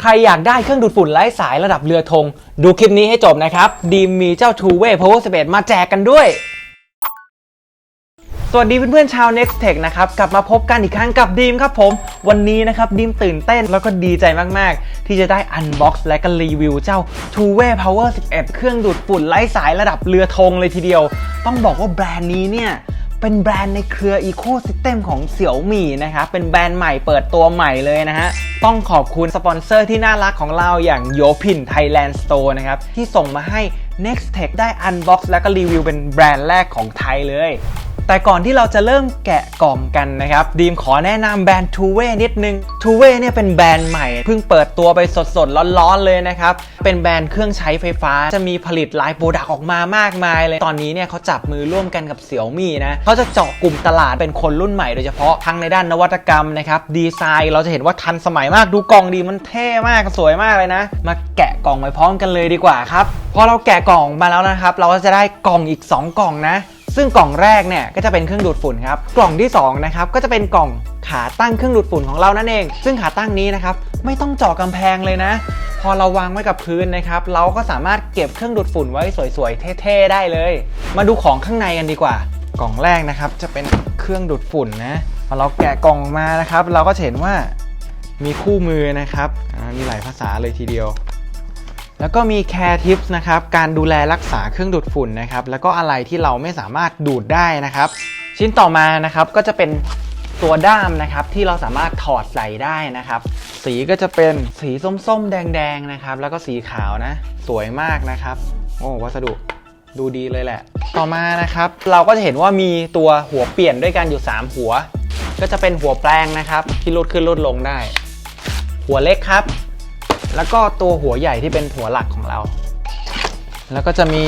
ใครอยากได้เครื่องดูดฝุ่นไร้สายระดับเรือธง ดูคลิปนี้ให้จบนะครับ ดีมมีเจ้า Two Way Power 11 มาแจกกันด้วย สวัสดีเพื่อนๆชาว Next Tech นะครับ กลับมาพบกันอีกครั้งกับดีมครับผม วันนี้นะครับดีมตื่นเต้นแล้วก็ดีใจมากๆ ที่จะได้ Unbox และก็รีวิวเจ้า Two Way Power 11 เครื่องดูดฝุ่นไร้สายระดับเรือธงเลยทีเดียว ต้องบอกว่าแบรนด์นี้เนี่ย เป็นแบรนด์ในเครือ Ecosystem ของเสี่ยวหมี่นะครับเป็นแบรนด์ใหม่เปิดตัวใหม่เลยนะฮะต้องขอบคุณสปอนเซอร์ที่น่ารักของเราอย่างโยพิน Thailand Store นะครับที่ส่งมาให้ Next Tech ได้ Unbox และก็รีวิวเป็นแบรนด์แรกของไทยเลย แต่ก่อนที่เราจะเริ่มแกะกล่องกันนะครับดีมขอแนะนำแบรนด์ Two Way นิดนึง Two Way เนี่ยเป็นแบรนด์ใหม่เพิ่งเปิดตัวไปสดๆร้อนๆเลยนะครับเป็นแบรนด์เครื่องใช้ไฟฟ้าจะมีผลิตหลายโปรดักต์ออกมามากมายเลยตอนนี้เนี่ยเขาจับมือร่วมกันกับเสี่ยวมี่นะเขาจะเจาะกลุ่มตลาดเป็นคนรุ่นใหม่โดยเฉพาะทั้งในด้านนวัตกรรมนะครับดีไซน์เราจะเห็นว่าทันสมัยมากดูกล่องดีมันเท่มากสวยมากเลยนะ มาแกะกล่องไปพร้อมกันเลยดีกว่าครับพอเราแกะกล่องมาแล้วนะครับ เราก็จะได้กล่องอีก 2 กล่องนะ ซึ่งกล่องแรกเนี่ยก็จะเป็นเครื่องดูดฝุ่นครับ กล่องที่2นะครับก็จะเป็นกล่องขาตั้งเครื่องดูดฝุ่นของเรานั่นเอง ซึ่งขาตั้งนี้นะครับไม่ต้องเจาะกำแพงเลยนะ พอเราวางไว้กับพื้นนะครับเราก็สามารถเก็บเครื่องดูดฝุ่นไว้สวยๆเท่ๆได้เลย มาดูของข้างในกันดีกว่า กล่องแรกนะครับจะเป็นเครื่องดูดฝุ่นนะพอเราแกะกล่องมานะครับ เราก็เห็นว่ามีคู่มือนะครับมีหลายภาษาเลยทีเดียว แล้วก็มี Care Tips นะครับ การดูแลรักษาเครื่องดูดฝุ่นนะครับ แล้วก็อะไรที่เราไม่สามารถดูดได้นะครับ ชิ้นต่อมานะครับก็จะเป็นตัวด้ามนะครับที่เราสามารถถอดใส่ได้นะครับ สีก็จะเป็นสีส้มๆ แดงๆนะครับ แล้วก็สีขาวนะ สวยมากนะครับ โอ้วัสดุดูดีเลยแหละ ต่อมานะครับ เราก็จะเห็นว่ามีตัวหัวเปลี่ยนด้วยกันอยู่ 3 หัว ก็จะเป็นหัวแปลงนะครับ ที่ลดขึ้นลดลงได้ หัวเล็กครับ แล้วก็ตัวหัวใหญ่ที่เป็นหัวหลักของเรา แล้วก็จะมี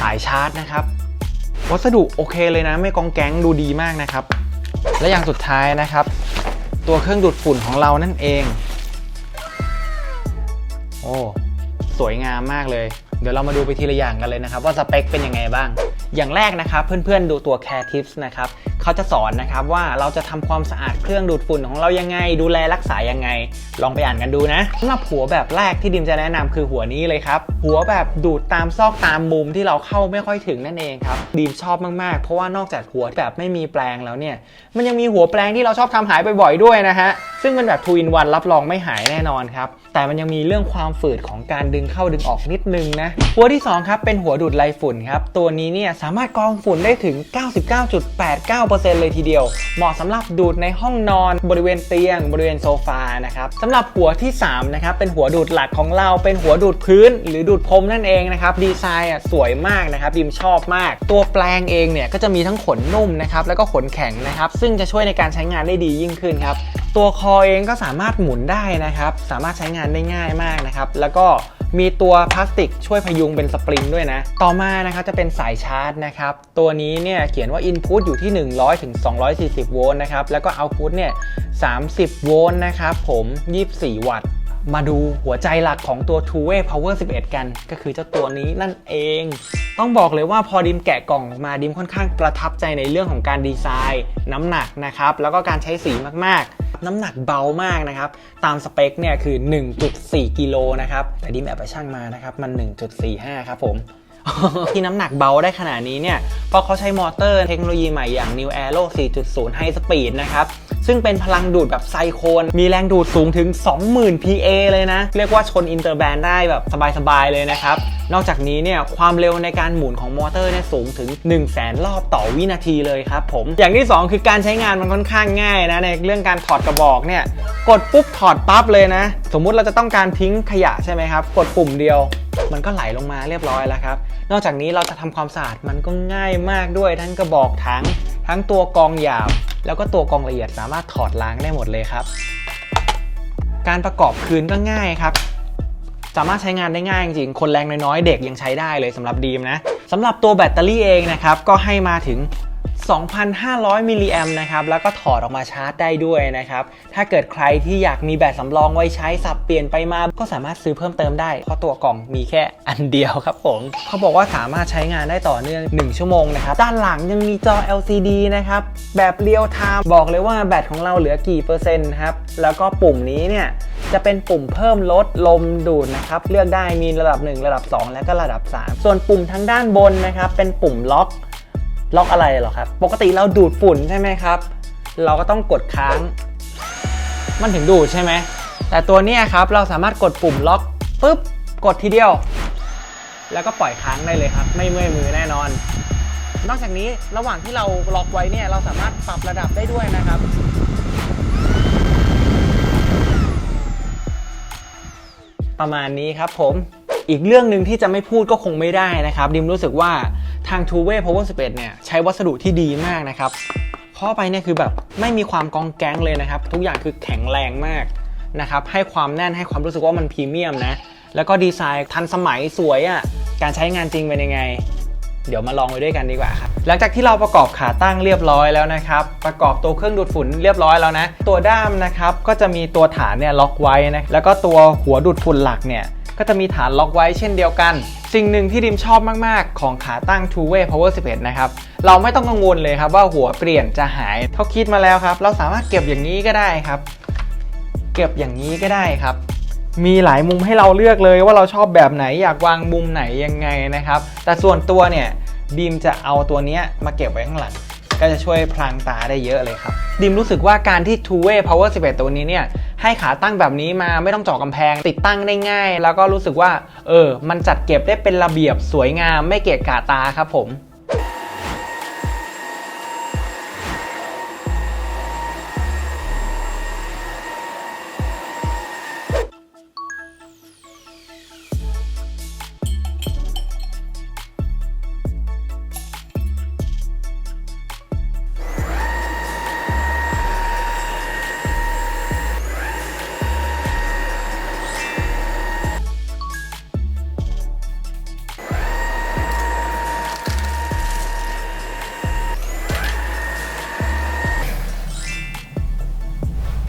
สายชาร์จนะครับ วัสดุโอเคเลยนะ ไม่กองแก๊งดูดีมากนะครับ และอย่างสุดท้ายนะครับ ตัวเครื่องดูดฝุ่นของเรานั่นเอง โอ้สวยงามมากเลย เดี๋ยวเรามาดูไปทีละอย่างกันเลยนะครับ ว่าสเปคเป็นยังไงบ้าง อย่างแรกนะครับ เพื่อนๆดูตัว Care Tips นะครับ เขาจะสอนนะครับว่าเราจะทำความสะอาดเครื่องดูดฝุ่นของเรายังไง ดูแลรักษายังไง ลองไปอ่านกันดูนะสำหรับหัวแบบแรกที่ดิมจะแนะนำคือหัวนี้เลยครับ หัวแบบดูดตามซอกตามมุมที่เราเข้าไม่ค่อยถึงนั่นเองครับดีมชอบมากๆ เพราะว่านอกจากหัวแบบไม่มีแปลงแล้วเนี่ย มันยังมีหัวแปลงที่เราชอบทำหายบ่อยๆด้วยนะฮะซึ่งเป็นแบบ2 in 1รับรองไม่หายแน่นอนครับแต่มันยังมีเรื่องความฝืดของการดึงเข้าดึงออกนิดนึงนะหัวที่2ครับเป็นหัวดูดไรฝุ่นครับตัวนี้เนี่ยสามารถกรองฝุ่นได้ถึง 99.89%เลยทีเดียว เหมาะสำหรับดูดในห้องนอน บริเวณเตียง บริเวณโซฟานะครับสำหรับหัวที่3นะครับเป็นหัวดูดหลักของเราเป็นหัวดูดพื้น หรือดูดพรมนั่นเองนะครับดีไซน์อะสวยมากนะครับดิมชอบมาก ตัวแปลงเองเนี่ยก็จะมีทั้งขนนุ่มนะครับแล้วก็ขนแข็งนะครับซึ่งจะช่วยในการใช้งานได้ดียิ่งขึ้นครับตัวคอเองก็สามารถหมุนได้นะครับ สามารถใช้งานได้ง่ายมากนะครับ แล้วก็ มีตัวพลาสติกช่วยพยุงเป็นสปริงด้วยนะ ต่อมานะครับจะเป็นสายชาร์จนะครับ ตัวนี้เนี่ยเขียนว่า Input อยู่ที่ 100ถึง240 โวลต์นะครับ แล้วก็ Output เนี่ย 30 โวลต์นะครับผม 24 วัตต์มาดูหัวใจหลักของตัว Two Way Power 11 กัน ก็คือเจ้าตัวนี้นั่นเอง ต้องบอกเลยว่าพอดิมแกะกล่องมาดิมค่อนข้างประทับใจในเรื่องของการดีไซน์ น้ำหนักนะครับ แล้วก็การใช้สีมากๆ น้ำหนักเบามากนะครับ ตามสเปคเนี่ยคือ 1.4 กิโลนะครับ แต่ดิมแอบไปชั่งมานะครับ มัน 1.45 ครับผมที่น้ำหนักเบาได้ขนาดนี้เนี่ยเพราะเขาใช้มอเตอร์เทคโนโลยีใหม่อย่าง New Aero 4.0 High Speed นะครับ ซึ่งเป็นพลังดูดแบบไซโคน มีแรงดูดสูงถึง 20,000 PA เลยนะ เรียกว่าชนอินเตอร์แบนได้แบบสบายๆ เลยนะครับ นอกจากนี้เนี่ยความเร็วในการหมุนของมอเตอร์เนี่ยสูงถึง 1 0 0 0 0แสนรอบต่อวินาทีเลยครับผม อย่างที่ 2 คือการใช้งานมันค่อนข้างง่ายนะในเรื่องการถอดกระบอกเนี่ยกดปุ๊บถอดปั๊บเลยนะ สมมุติเราจะต้องการทิ้งขยะใช่ไหมครับ กดปุ่มเดียว มันก็ไหลลงมาเรียบร้อยแล้วครับ นอกจากนี้เราจะทำความสะอาดมันก็ง่ายมากด้วยทั้งกระบอกถังทั้งตัวกองหยาบ แล้วก็ตัวกองละเอียดสามารถถอดล้างได้หมดเลยครับ การประกอบคืนก็ง่ายครับ สามารถใช้งานได้ง่ายจริงๆคนแรงน้อยๆเด็กยังใช้ได้เลยสำหรับดีมนะสำหรับตัวแบตเตอรี่เองนะครับก็ให้มาถึง 2,500มิลลิแอมนะครับ แล้วก็ถอดออกมาชาร์จได้ด้วยนะครับ ถ้าเกิดใครที่อยากมีแบตสำรองไว้ใช้สับเปลี่ยนไปมา ก็สามารถซื้อเพิ่มเติมได้ เพราะตัวกล่องมีแค่อันเดียวครับผม เขาบอกว่าสามารถใช้งานได้ต่อเนื่อง 1 ชั่วโมงนะครับ ด้านหลังยังมีจอ LCD นะครับ แบบเรียลไทม์บอกเลยว่าแบตของเราเหลือกี่เปอร์เซ็นต์ครับ แล้วก็ปุ่มนี้เนี่ยจะเป็นปุ่มเพิ่มลดลมดูดนะครับ เลือกได้มีระดับ 1 ระดับ 2 และก็ระดับ 3 ส่วนปุ่มทางด้านบนนะครับเป็นปุ่มล็อก ล็อกอะไรหรอครับ ปกติเราดูดฝุ่นใช่ไหมครับ เราก็ต้องกดค้าง มันถึงดูดใช่ไหม แต่ตัวนี้ครับเราสามารถกดปุ่มล็อกปุ๊บ กดทีเดียว แล้วก็ปล่อยค้างได้เลยครับ ไม่เมื่อยมือแน่นอน นอกจากนี้ระหว่างที่เราล็อกไว้เนี่ยเราสามารถปรับระดับได้ด้วยนะครับประมาณนี้ครับผม อีกเรื่องหนึ่งที่จะไม่พูดก็คงไม่ได้นะครับ ดิมรู้สึกว่า ทาง Two Way Power 11 เนี่ย ใช้วัสดุที่ดีมากนะครับข้าไปเนี่ยคือแบบไม่มีความกองแก๊งเลยนะครับ ทุกอย่างคือแข็งแรงมากนะครับ ให้ความแน่นให้ความรู้สึกว่ามันพรีเมียมนะ แล้วก็ดีไซน์ทันสมัยสวยอะ่ะ การใช้งานจริงเป็นยังไง เดี๋ยวมาลองไปด้วยกันดีกว่าครับ หลังจากที่เราประกอบขาตั้งเรียบร้อยแล้วนะครับ ประกอบตัวเครื่องดูดฝุ่นเรียบร้อยแล้วนะ ตัวด้ามนะครับก็จะมีตัวฐานเนี่ยล็อกไว้นะ แล้วก็ตัวหัวดูดฝุ่นหลักเนี่ย ก็จะมีฐานล็อกไว้เช่นเดียวกัน สิ่งหนึ่งที่ดิมชอบมาก ๆ ของขาตั้ง Two Way Power 11 นะครับ เราไม่ต้องกังวลเลยครับว่าหัวเปลี่ยนจะหายเขาคิดมาแล้วครับ เราสามารถเก็บอย่างนี้ก็ได้ครับ เก็บอย่างนี้ก็ได้ครับ มีหลายมุมให้เราเลือกเลยว่าเราชอบแบบไหนอยากวางมุมไหนยังไงนะครับ แต่ส่วนตัวเนี่ยดีมจะเอาตัวนี้มาเก็บไว้ข้างหลังก็จะช่วยพลางตาได้เยอะเลยครับ ดิมรู้สึกว่าการที่ Two Way Power 11 ตัวนี้เนี่ย ให้ขาตั้งแบบนี้มาไม่ต้องเจาะกำแพง ติดตั้งได้ง่าย แล้วก็รู้สึกว่า เออ มันจัดเก็บได้เป็นระเบียบสวยงามไม่เกะกะตาครับผม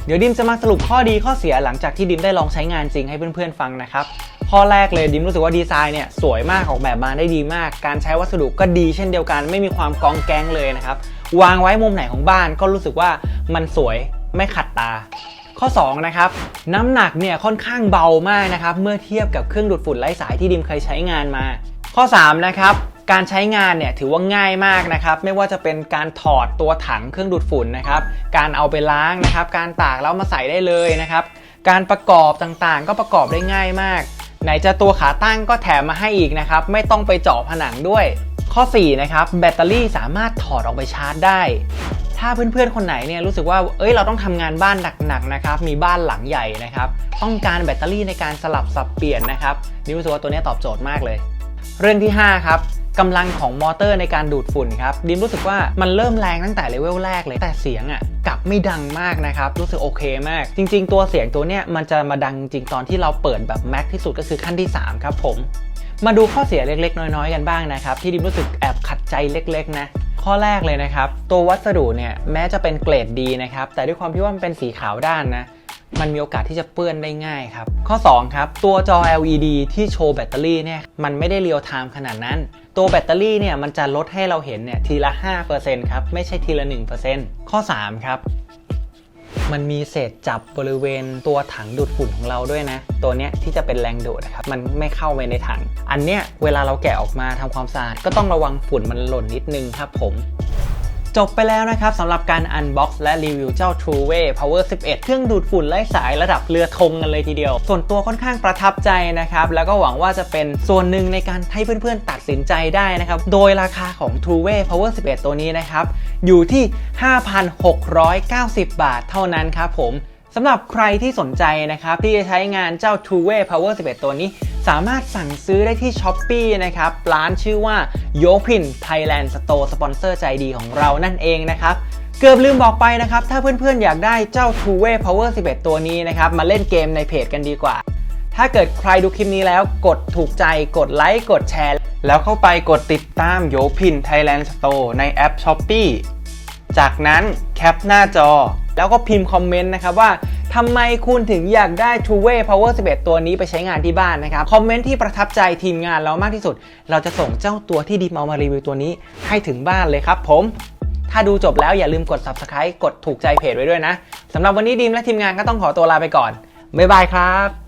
เดี๋ยวดิมจะมาสรุปข้อดีข้อเสียหลังจากที่ดิมได้ลองใช้งานจริงให้เพื่อนๆฟังนะครับข้อแรกเลยดิมรู้สึกว่าดีไซน์เนี่ยสวยมากออกแบบมาได้ดีมาก การใช้วัสดุก็ดีเช่นเดียวกัน ไม่มีความกองแกงเลยนะครับวางไว้มุมไหนของบ้านก็รู้สึกว่ามันสวยไม่ขัดตา ข้อ2นะครับน้ำหนักเนี่ยค่อนข้างเบามากนะครับเมื่อเทียบกับเครื่องดูดฝุ่นไร้สายที่ดิมเคยใช้งานมา ข้อ3นะครับ การใช้งานเนี่ยถือว่าง่ายมากนะครับไม่ว่าจะเป็นการถอดตัวถังเครื่องดูดฝุ่นนะครับการเอาไปล้างนะครับการตากแล้วมาใส่ได้เลยนะครับการประกอบต่างๆ ก็ประกอบได้ง่ายมาก ไหนจะตัวขาตั้งก็แถมมาให้อีกนะครับไม่ต้องไปเจาะผนังด้วย ข้อ4นะครับแบตเตอรี่สามารถถอดออกไปชาร์จได้ถ้าเพื่อนๆ คนไหนเนี่ยรู้สึกว่า เอ้ย เราต้องทำงานบ้านหนักๆ นะครับ มีบ้านหลังใหญ่นะครับ ต้องการแบตเตอรี่ในการสลับสับเปลี่ยนนะครับนี่รู้สึกว่าตัวนี้ตอบโจทย์มากเลย เรื่องที่ 5 ครับ กำลังของมอเตอร์ในการดูดฝุ่นครับดิมรู้สึกว่ามันเริ่มแรงตั้งแต่เลเวลแรกเลยแต่เสียงอะกลับไม่ดังมากนะครับ รู้สึกโอเคมาก จริง ๆ ตัวเสียงตัวเนี้ยมันจะมาดังจริงตอนที่เราเปิดแบบแม็กที่สุดก็คือขั้นที่ 3 ครับผม มาดูข้อเสียเล็กๆ น้อยๆ กันบ้างนะครับ ที่ดิมรู้สึกแอบขัดใจเล็ก ๆ นะข้อแรกเลยนะครับ ตัววัสดุเนี่ยแม้จะเป็นเกรดดีนะครับ แต่ด้วยความที่ว่ามันเป็นสีขาวด้านนะ มันมีโอกาสที่จะเปื้อนได้ง่ายครับ ข้อ 2 ครับ ตัวจอ LED ที่โชว์แบตเตอรี่เนี่ยมันไม่ได้เรียลไทม์ขนาดนั้น ตัวแบตเตอรี่เนี่ยมันจะลดให้เราเห็นเนี่ยทีละ 5%ครับ ไม่ใช่ทีละ 1%ข้อ 3 ครับมันมีเศษจับบริเวณตัวถังดูดฝุ่นของเราด้วยนะ ตัวเนี้ยที่จะเป็นแรงดูดครับมันไม่เข้าไปในถัง อันเนี้ยเวลาเราแกะออกมาทำความสะอาดก็ต้องระวังฝุ่นมันหล่นนิดนึงครับผม จบไปแล้วนะครับสำหรับการอันบ็อกซ์และรีวิวเจ้า True Way Power 11 เครื่องดูดฝุ่นไร้สายระดับเรือธงกันเลยทีเดียว ส่วนตัวค่อนข้างประทับใจนะครับ แล้วก็หวังว่าจะเป็นส่วนหนึ่งในการให้เพื่อนๆ ตัดสินใจได้นะครับ โดยราคาของ True Way Power 11 ตัวนี้นะครับ อยู่ที่ 5,690 บาทเท่านั้นครับผม สำหรับใครที่สนใจนะครับที่จะใช้งานเจ้า Two Way Power 11 ตัวนี้ สามารถสั่งซื้อได้ที่ s h อ p e e นะครับ ร้านชื่อว่า y o p i n Thailand Store สปอนเซอร์ใจดีของเรานั่นเองนะครับเกือบลืมบอกไปนะครับ ถ้าเพื่อนๆอยากได้เจ้า Two Way Power 11 ตัวนี้นะครับ มาเล่นเกมในเพจกันดีกว่า ถ้าเกิดใครดูคลิปนี้แล้วกดถูกใจกดไลค์กดแชร์ แล้วเข้าไปกดติดตามโยพิน Thailand Store ในแอป s h อ p e e จากนั้นแคปหน้าจอ แล้วก็พิมพ์คอมเมนต์นะครับว่าทำไมคุณถึงอยากได้ True Way Power 11 ตัวนี้ไปใช้งานที่บ้านนะครับ คอมเมนต์ที่ประทับใจทีมงานเรามากที่สุด เราจะส่งเจ้าตัวที่ดีมเอามารีวิวตัวนี้ให้ถึงบ้านเลยครับผม ถ้าดูจบแล้วอย่าลืมกด Subscribe กดถูกใจเพจไว้ด้วยนะสำหรับวันนี้ดีมและทีมงานก็ต้องขอตัวลาไปก่อนบ๊ายบายครับ